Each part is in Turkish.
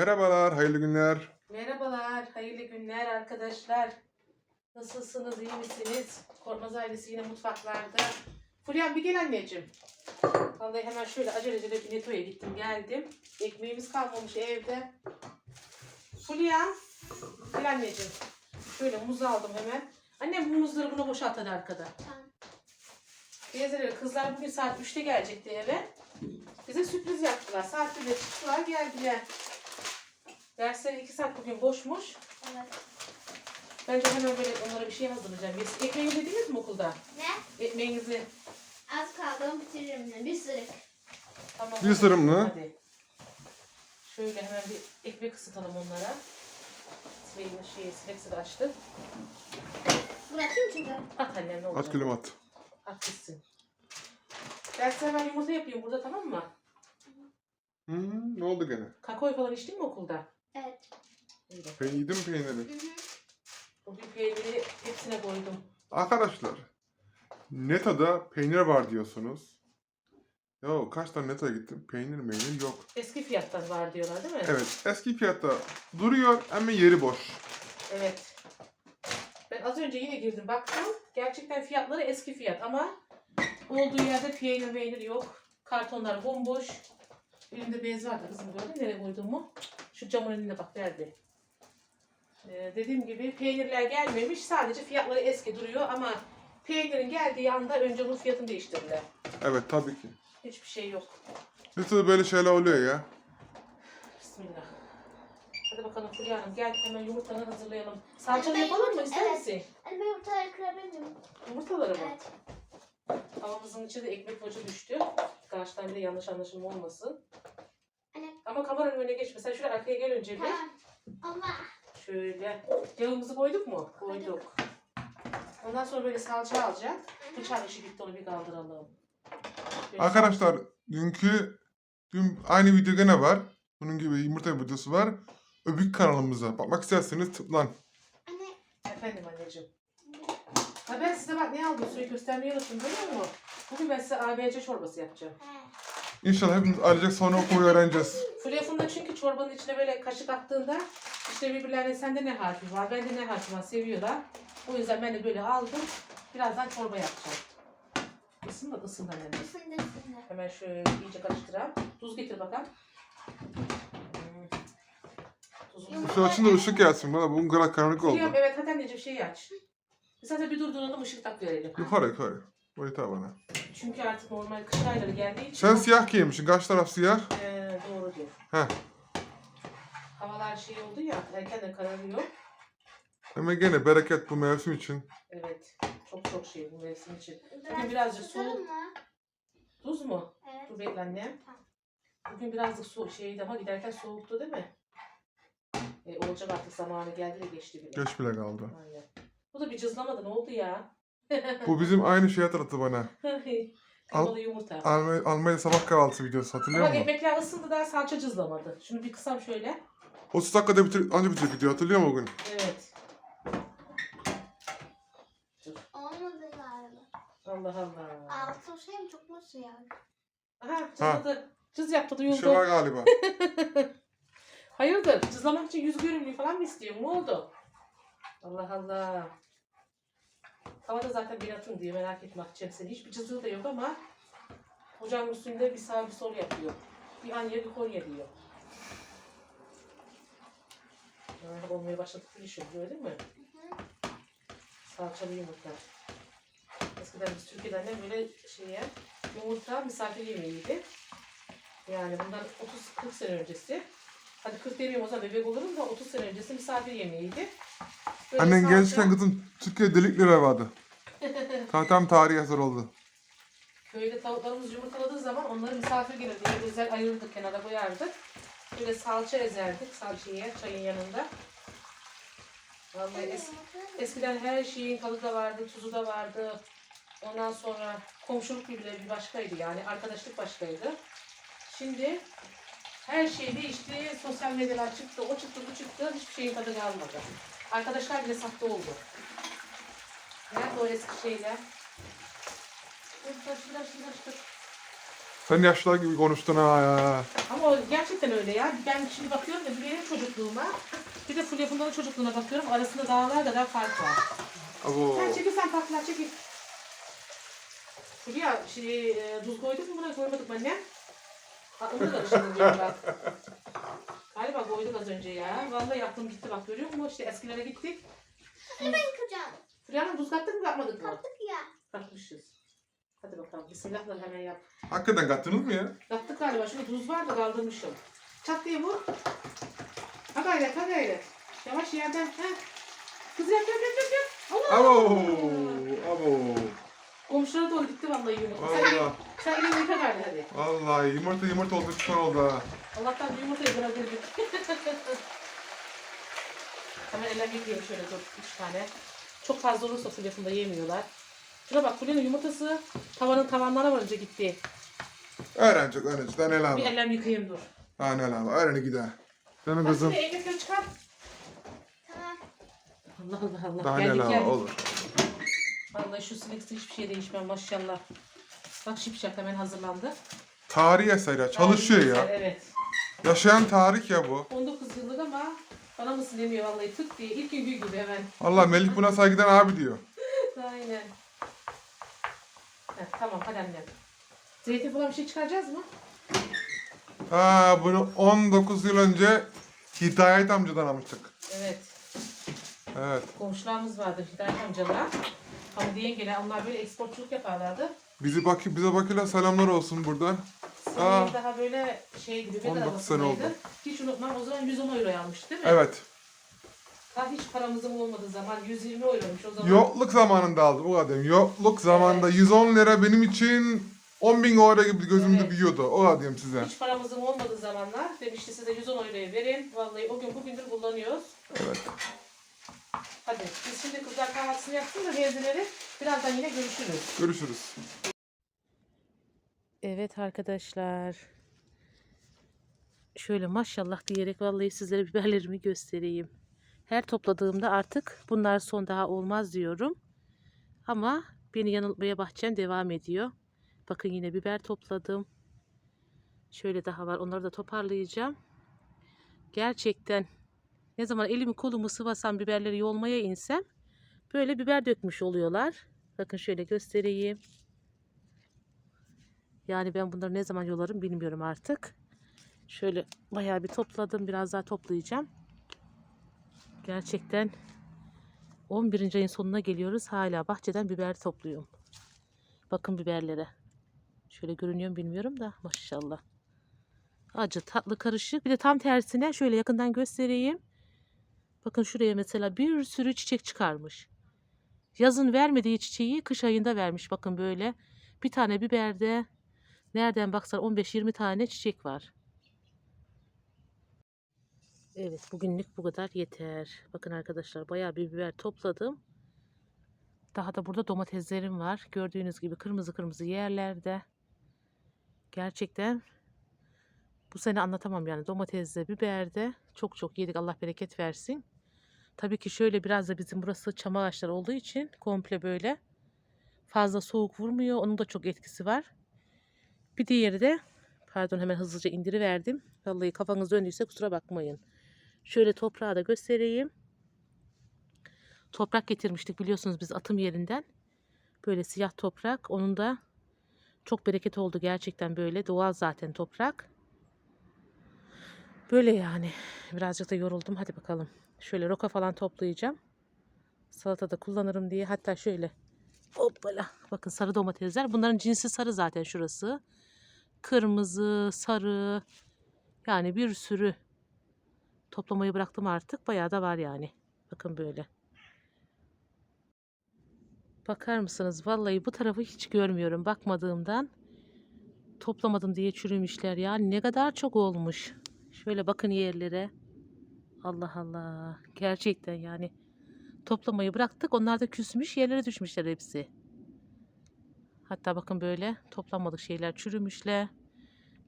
Merhabalar, hayırlı günler. Merhabalar, hayırlı günler arkadaşlar. Nasılsınız, iyi misiniz? Korkmaz ailesi yine mutfaklarda. Fulyan bir gel anneciğim. Vallahi hemen şöyle aceleciyle bir netoya gittim geldim. Ekmeğimiz kalmamış evde. Fulyan, gel anneciğim. Şöyle muz aldım hemen. Annem bu muzları buna boşalt hadi arkada. Tamam. Teyzeleri kızlar bugün saat 3'te gelecekti eve. Bize sürpriz yaptılar. Saat 1'de çıktılar geldiler. Dersleri 2 saat bugün boşmuş. Evet. Bence hemen böyle onlara bir şey hazırlayacağım. Yes- Ekmeği yediniz mi okulda? Ne? Ekmeğinizi. Az kaldı onu bitiririm ben. Bir sırık. Tamam. Bir sırım mı? Hadi. Şöyle hemen bir ekmek ısıtalım onlara. Sırayı şey, sileksi de açtı. Bırakayım çünkü. At annem ne olur. At gülüm at. At gitsin. Derste hemen yumurta yapayım burada tamam mı? Hmm, ne oldu gene? Kakao falan içtin mi okulda? Evet. İyi de. Ben yedim peyniri. Hı hı. Bugün peyniri hepsine koydum. Arkadaşlar, Neta'da peynir var diyorsunuz. Ya kaç tane Neta'ya gittim, peynir meynir yok. Eski fiyattan var diyorlar değil mi? Evet, eski fiyatta duruyor ama yeri boş. Evet. Ben az önce yine girdim baktım. Gerçekten fiyatları eski fiyat ama olduğu yerde peynir meynir yok. Kartonlar bomboş. Elimde bez vardı kızım gördün mü? Nereye koydum mu? Şu camın önüne bak verdi. Ee, dediğim gibi peynirler gelmemiş. Sadece fiyatları eski duruyor ama peynirin geldiği anda önce bunun fiyatını değiştirdiler. Evet, tabii ki. Hiçbir şey yok. Neta'da böyle şeyler oluyor ya. Bismillah. Hadi bakalım Fulya Hanım gel hemen yumurtaları hazırlayalım. Salçalı yapalım mı? yumurta- İster evet. misin? Ben yumurtaları kırabilir miyim? Yumurtaları mı? Evet. Tavamızın içine de ekmek bocu düştü. Karşıdan bir de yanlış anlaşılma olmasın. Ama kameranın önüne geçme. Sen şöyle arkaya gel önce bir. Tamam. Allah. Şöyle. Yağımızı koyduk mu? Koyduk. Ondan sonra böyle salça alacak. Bıçak işi bitti onu bir kaldıralım. Böyle Arkadaşlar, dünkü, dün aynı video gene var. Bunun gibi yumurta videosu var. Öbük kanalımıza. Bakmak isterseniz tıklan. Anne. Efendim anneciğim. Ha ben size bak ne aldım suyu göstermeyi unuttum görüyor musun? Bugün ben size ABC çorbası yapacağım. He. İnşallah hepimiz ailecek sonra okumayı öğreneceğiz. Fulya Funda çünkü çorbanın içine böyle kaşık attığında işte birbirlerine sende ne harfi var, bende ne harfi var seviyorlar. O yüzden ben de böyle aldım. Birazdan çorba yapacağım. Isın da ısın. Isındı ısındı. Hemen şöyle iyice karıştıralım. Tuz getir bakalım. Hmm. Tuzumuzu. Şu açın da ışık gelsin bana. Bugün kadar karanlık oldu. Evet hadi anneciğim şeyi aç. Zaten bir durduralım ışık tak verelim. Yukarı yukarı. O yeter bana. Çünkü artık normal kış ayları geldiği için. Sen siyah giymişsin. Kaç taraf siyah? Ee, doğru diyor. Heh. Havalar şey oldu ya erken de kararıyor. Ama gene bereket bu mevsim için. Evet. Çok çok şey bu mevsim için. Biraz birazcık soğuk. Tuz mu? Evet. Dur bekle annem. Tamam. Bugün birazcık so şeydi ama giderken soğuktu değil mi? E, olacak artık zamanı geldi de geçti bile. Geç bile kaldı. Aynen. Bu da bir cızlamadı ne oldu ya? Bu bizim aynı şey hatırlattı bana. Kıymalı yumurta. Almanya, Almanya sabah kahvaltısı videosu hatırlıyor Ama musun? ekmekler ısındı da salça cızlamadı. Şunu bir kısam şöyle. 30 dakikada bitir, anca bitir video hatırlıyor musun o gün? Evet. Olmadı galiba. Allah Allah. Altı şey mi çok mu suya? Aha cızladı. Cız yaptı Bir şey var duyuldu. galiba. Hayırdır? Cızlamak için yüz görümlüğü falan mı istiyorsun? Ne oldu? Allah Allah. Havada zaten bir atın diyor merak etme Hatice'm seni. Hiçbir cızığı da yok ama ocağın üstünde bir sağ bir sol yapıyor. Bir Anya bir Konya diyor. Yani olmaya başladı oluyor değil mi? Salçalı yumurta. Eskiden biz Türkiye'den de böyle şeye yumurta misafir yemeğiydi. Yani bundan 30-40 sene öncesi. Hadi 40 demeyeyim o zaman bebek olurum da 30 sene öncesi misafir yemeğiydi. Böyle Annen salça- gençken kızın Türkiye delikleri vardı. Tam, tam tarihi hazır oldu. Köyde tavuklarımız yumurtaladığı zaman onları misafir gelir diye özel ayırırdık kenara koyardık. Böyle salça ezerdik salçayı çayın yanında. Vallahi es- eskiden her şeyin tadı da vardı, tuzu da vardı. Ondan sonra komşuluk birbirleri bir başkaydı yani arkadaşlık başkaydı. Şimdi her şey değişti, sosyal medyalar çıktı, o çıktı, bu çıktı, hiçbir şeyin tadı kalmadı. Arkadaşlar bile sahte oldu. Nerede o eski şeyler? Sen yaşlılar gibi konuştun ha ya. Ama o gerçekten öyle ya. Ben şimdi bakıyorum da bir benim çocukluğuma bir de Fulya Funda'nın çocukluğuna bakıyorum. Arasında dağlar kadar fark var. Abo. Sen çekil sen tatlılar çekil. Fulya şey, e, tuz koyduk mu buna koymadık mı anne? Aklımda karıştırdım diyorum bak. Galiba koyduk az önce ya. Vallahi aklım gitti bak görüyor musun? İşte eskilere gittik. Hadi ben yıkayacağım. Fulya'nın tuz kattık mı katmadık mı? Kattık ya. Katmışız. Hadi bakalım. Bismillahla hemen yap. Hakikaten kattınız mı ya? Yaptık galiba. Şurada tuz var da kaldırmışım. Çat diye vur. Ha gayret, ha gayret. Yavaş yerden. Ha. Kız yap yap yap yap. yap. Allah! Abo. Abo. Komşulara doğru gitti vallahi yumurta. Sen, Valla. sen elini yıka gari hadi. Vallahi yumurta yumurta oldu pişman oldu ha. Allah'tan bir yumurtayı bırakırdık. Hemen ellerimi yıkayayım şöyle dur. Üç tane. Çok fazla olursa fulyasında yemiyorlar. Şuna bak fulyanın yumurtası tavanın tavanlarına varınca gitti. Öğrenecek öğrenecek. Daha ne Bir ellerimi yıkayayım dur. Daha ne lazım? Öğreni gider. Bak kızım. şimdi ekmekleri çıkar. Tamam. Allah Allah Allah. Daha ne geldik. Olur. Vallahi şu Silex'te hiçbir şey değişmez maşallah. Bak şipşak hemen hazırlandı. Tarihi eser ya. Çalışıyor ya. Evet. Yaşayan tarih ya bu. 19 yıllık ama bana mısın demiyor vallahi tık diye. ilk günkü gibi hemen. Allah Melih buna saygıdan abi diyor. Aynen. Heh, tamam hadi annem. Zeytin falan bir şey çıkaracağız mı? Ha bunu 19 yıl önce Hidayet amcadan almıştık. Evet. Evet. Komşularımız vardı Hidayet amcalar. Hamdi yengeler onlar böyle eksportçuluk yaparlardı. Bizi bak bize bakıyla selamlar olsun buradan. Aa. daha böyle şeydi, bebek 19 sene oldu. Hiç unutmam o zaman 110 euro almış değil mi? Evet. Daha hiç paramızın olmadığı zaman 120 euroymuş o zaman. Yokluk zamanında aldım o kadar. Yokluk zamanında 110 lira benim için 10 bin euro gibi gözümde Evet. büyüyordu. O kadar diyeyim size. Hiç paramızın olmadığı zamanlar demişti size 110 euroyu verin. Vallahi o gün bugündür kullanıyoruz. Evet. Hadi biz şimdi kızlar kahvaltısını yapsın da benzinleri birazdan yine görüşürüz. Görüşürüz. Evet arkadaşlar. Şöyle maşallah diyerek vallahi sizlere biberlerimi göstereyim. Her topladığımda artık bunlar son daha olmaz diyorum. Ama beni yanıltmaya bahçem devam ediyor. Bakın yine biber topladım. Şöyle daha var. Onları da toparlayacağım. Gerçekten ne zaman elimi kolumu sıvasam biberleri yolmaya insem böyle biber dökmüş oluyorlar. Bakın şöyle göstereyim. Yani ben bunları ne zaman yolarım bilmiyorum artık. Şöyle bayağı bir topladım. Biraz daha toplayacağım. Gerçekten 11. ayın sonuna geliyoruz. Hala bahçeden biber topluyorum. Bakın biberlere. Şöyle görünüyor bilmiyorum da maşallah. Acı tatlı karışık. Bir de tam tersine şöyle yakından göstereyim. Bakın şuraya mesela bir sürü çiçek çıkarmış. Yazın vermediği çiçeği kış ayında vermiş. Bakın böyle. Bir tane biberde nereden baksan 15-20 tane çiçek var. Evet bugünlük bu kadar yeter. Bakın arkadaşlar bayağı bir biber topladım. Daha da burada domateslerim var. Gördüğünüz gibi kırmızı kırmızı yerlerde. Gerçekten bu sene anlatamam yani domatesde, biberde çok çok yedik. Allah bereket versin. Tabii ki şöyle biraz da bizim burası çam ağaçları olduğu için komple böyle fazla soğuk vurmuyor. Onun da çok etkisi var. Bir diğeri de pardon hemen hızlıca indiriverdim. Vallahi kafanız döndüyse kusura bakmayın. Şöyle toprağı da göstereyim. Toprak getirmiştik biliyorsunuz biz atım yerinden. Böyle siyah toprak. Onun da çok bereket oldu gerçekten böyle. Doğal zaten toprak. Böyle yani. Birazcık da yoruldum. Hadi bakalım. Şöyle roka falan toplayacağım. Salatada kullanırım diye. Hatta şöyle. Hoppala. Bakın sarı domatesler. Bunların cinsi sarı zaten şurası. Kırmızı, sarı. Yani bir sürü toplamayı bıraktım artık. Bayağı da var yani. Bakın böyle. Bakar mısınız? Vallahi bu tarafı hiç görmüyorum. Bakmadığımdan toplamadım diye çürümüşler. Yani ne kadar çok olmuş. Şöyle bakın yerlere. Allah Allah. Gerçekten yani. Toplamayı bıraktık. Onlar da küsmüş. Yerlere düşmüşler hepsi. Hatta bakın böyle toplanmadık şeyler çürümüşler.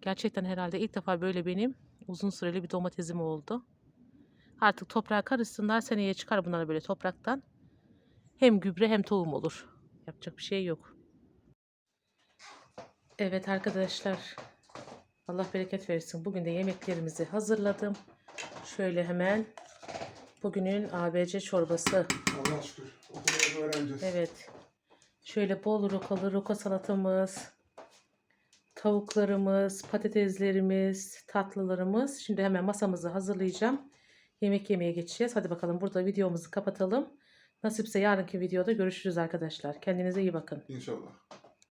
Gerçekten herhalde ilk defa böyle benim uzun süreli bir domatesim oldu. Artık toprağa karışsınlar. Seneye çıkar bunlar böyle topraktan. Hem gübre hem tohum olur. Yapacak bir şey yok. Evet arkadaşlar. Allah bereket versin. Bugün de yemeklerimizi hazırladım. Şöyle hemen bugünün ABC çorbası. Allah şükür. Okulda öğreneceğiz. Evet. Şöyle bol rokalı roka salatamız, tavuklarımız, patateslerimiz, tatlılarımız. Şimdi hemen masamızı hazırlayacağım. Yemek yemeye geçeceğiz. Hadi bakalım burada videomuzu kapatalım. Nasipse yarınki videoda görüşürüz arkadaşlar. Kendinize iyi bakın. İnşallah.